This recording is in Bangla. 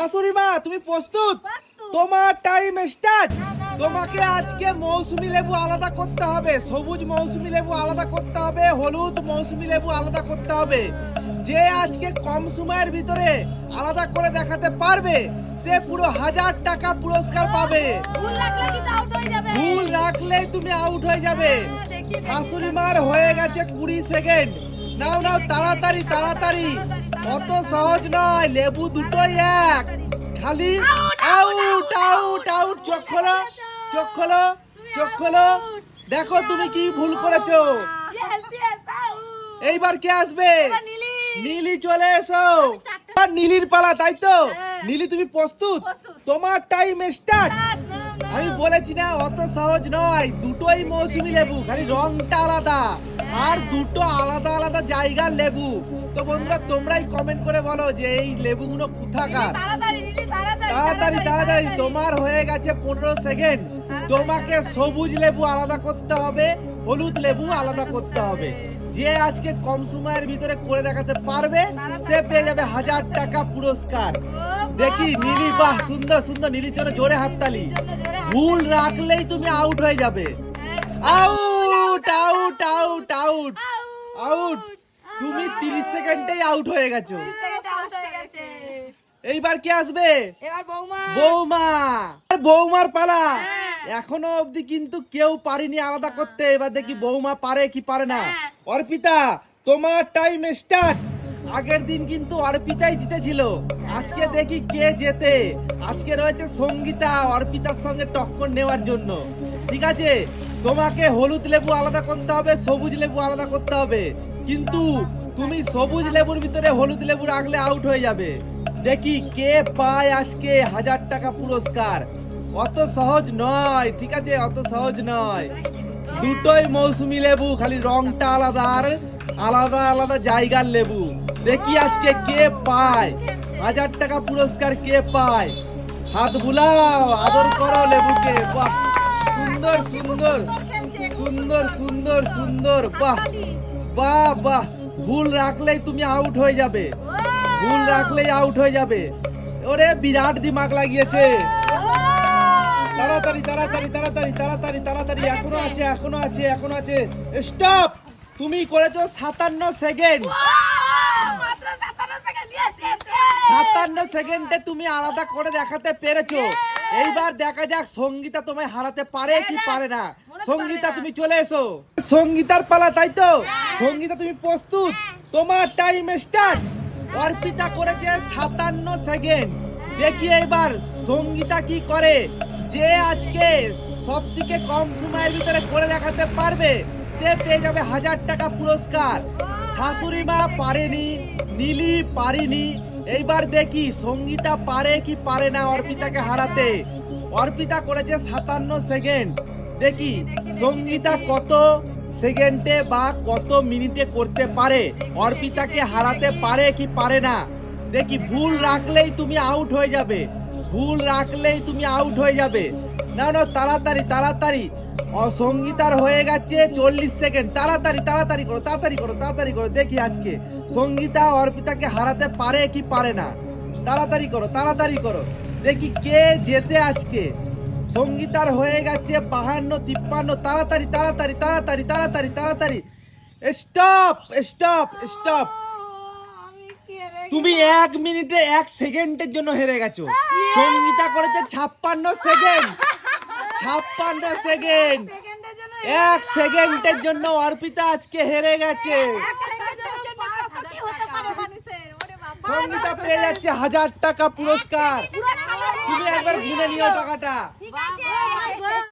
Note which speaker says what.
Speaker 1: শাশুড়ি মা তুমি প্রস্তুত। তোমার টাইম স্টার্ট তোমাকে আজকে মৌসুমি লেবু আলাদা করতে হবে। সবুজ মৌসুমি লেবু আলাদা করতে হবে হলুদ মৌসুমি লেবু আলাদা করতে হবে। যে আজকে কম সময়ের ভিতরে আলাদা করে দেখাতে পারবে সে পুরো হাজার টাকা পুরস্কার পাবে।
Speaker 2: ভুল হয়ে যাবে।
Speaker 1: ভুল রাখলেই তুমি আউট হয়ে যাবে।
Speaker 2: হ্যাঁ, দেখি।
Speaker 1: শাশুড়ি মার হয়ে গেছে কুড়ি সেকেন্ড। নাও নাও তাড়াতাড়ি তাড়াতাড়ি। অত সহজ নয় লেবু দুটোই এক খালি আউট আউট আউট চোখ খোলো চোখ খোলো চোখ খোলো দেখো তুমি কি ভুল করেছ. এইবার কে আসবে
Speaker 2: নীলি।
Speaker 1: চলে এসো আর নীলির পালা তাই তো
Speaker 2: হ্যাঁ।
Speaker 1: নীলি তুমি প্রস্তুত। তোমার টাইম স্টার্ট. আমি বলেছি না অত সহজ নয় দুটোই মৌসুমি লেবু খালি রংটা আলাদা আর দুটো আলাদা আলাদা জায়গার লেবু। তো বন্ধুরা তোমরাই কমেন্ট করে বলো যে এই লেবুগুলো কোথাকার?
Speaker 2: তাড়াতাড়ি, তাড়াতাড়ি,
Speaker 1: তোমার হয়ে গেছে পনেরো সেকেন্ড তোমাকে সবুজ লেবু আলাদা করতে হবে হলুদ লেবু আলাদা করতে হবে। যে আজকে কম সময়ের ভিতরে করে দেখাতে পারবে সে পেয়ে যাবে হাজার টাকা পুরস্কার। দেখি। নীলি বাহ সুন্দর সুন্দর নীলির জন্য জোরে হাততালি। ভুল রাখলেই তুমি আউট হয়ে যাবে। Out out out out out তুমি তিরিশ সেকেন্ডেই আউট হয়ে গেছো।
Speaker 2: হয়ে।
Speaker 1: এইবার কে আসবে?
Speaker 2: এবার বৌমা।
Speaker 1: বৌমা। বৌমার পালা।
Speaker 2: হ্যাঁ।
Speaker 1: এখনও অবধি কিন্তু কেউ পারেনি আলাদা করতে। এবার দেখি বৌমা পারে কি পারে না।
Speaker 2: হ্যাঁ।
Speaker 1: অর্পিতা তোমার টাইম স্টার্ট আগের দিন কিন্তু অর্পিতাই জিতেছিল। আজকে দেখি কে জেতে। আজকে রয়েছে সঙ্গীতা অর্পিতার সঙ্গে টক্কর নেওয়ার জন্য। ঠিক আছে? তোমাকে হলুদ লেবু আলাদা করতে হবে, সবুজ লেবু আলাদা করতে হবে। কিন্তু তুমি সবুজ লেবুর ভিতরে হলুদ লেবু রাখলে আউট হয়ে যাবে। দেখি কে পায় আজকে হাজার টাকা পুরস্কার। অত সহজ নয়, ঠিক আছে? অত সহজ নয়। দুটোই মৌসুমি লেবু, খালি রংটা আলাদা আর আলাদা আলাদা জায়গার লেবু। দেখি আজকে কে পায়। হাজার টাকা পুরস্কার কে পায়? হাত বুলাও, আদর করো লেবুকে। বাহ! সুন্দর সুন্দর সুন্দর সুন্দর সুন্দর বাহ বাহ বাহ। ভুল রাখলেই তুমি আউট হয়ে যাবে। ভুল রাখলেই আউট হয়ে যাবে। ওরে বিরাট দিমাগ লাগিয়েছে। তাড়াতাড়ি তাড়াতাড়ি তাড়াতাড়ি তাড়াতাড়ি তাড়াতাড়ি। এখনও আছে এখনও আছে এখনও আছে। স্টপ তুমি করেছ সাতান্ন সেকেন্ড
Speaker 2: মাত্র 57 সেকেন্ড yes yes yes
Speaker 1: সাতান্ন সেকেন্ডে তুমি আলাদা করে দেখাতে পেরেছ। এইবার দেখা যাক সঙ্গীতা তোমায় হারাতে পারে কি পারে না। সঙ্গীতা তুমি চলে এসো। সঙ্গীতার পালা তাই তো? সঙ্গীতা তুমি প্রস্তুত? তোমার টাইম স্টার্ট অর্পিতা করেছে সাতান্ন সেকেন্ড দেখি এবার সঙ্গীতা কি করে। যে আজকে সব থেকে কম সময়ের ভিতরে করে দেখাতে পারবে সে পেয়ে যাবে হাজার টাকা পুরস্কার। শাশুড়ি মা পারেনি নীলি পারিনি এইবার দেখি সঙ্গীতা পারে কি পারে না অর্পিতাকে হারাতে। অর্পিতা করেছে সাতান্ন সেকেন্ড। দেখি সঙ্গীতা কত সেকেন্ডে বা কত মিনিটে করতে পারে? অর্পিতাকে হারাতে পারে কি পারে না? দেখি ভুল রাখলেই তুমি আউট হয়ে যাবে। ভুল রাখলেই তুমি আউট হয়ে যাবে। না না, তাড়াতাড়ি তাড়াতাড়ি। সঙ্গীতার হয়ে গেছে চল্লিশ সেকেন্ড। তাড়াতাড়ি তাড়াতাড়ি করো তাড়াতাড়ি করো তাড়াতাড়ি করো। দেখি আজকে সঙ্গীতা অর্পিতাকে হারাতে পারে কি পারে না? তাড়াতাড়ি করো তাড়াতাড়ি করো। দেখি কে যেতে আজকে। সঙ্গীতার হয়ে গেছে বাহান্ন তিপ্পান্ন। তাড়াতাড়ি তাড়াতাড়ি তাড়াতাড়ি তাড়াতাড়ি তাড়াতাড়ি। Stop stop stop. তুমি এক মিনিটে এক সেকেন্ডের জন্য হেরে গেছো। সঙ্গীতা করেছে ছাপ্পান্ন সেকেন্ড। ছাপ্পান্ন সেকেন্ড। এক সেকেন্ডের জন্য অর্পিতা আজকে হেরে গেছে।
Speaker 2: কি হতে পারে মানুষের। ওরে বাবা।
Speaker 1: সঙ্গীতা পেয়ে যাচ্ছে হাজার টাকা পুরস্কার। তুমি একবার ঘুরে নিও টাকাটা।
Speaker 2: ঠিক আছে।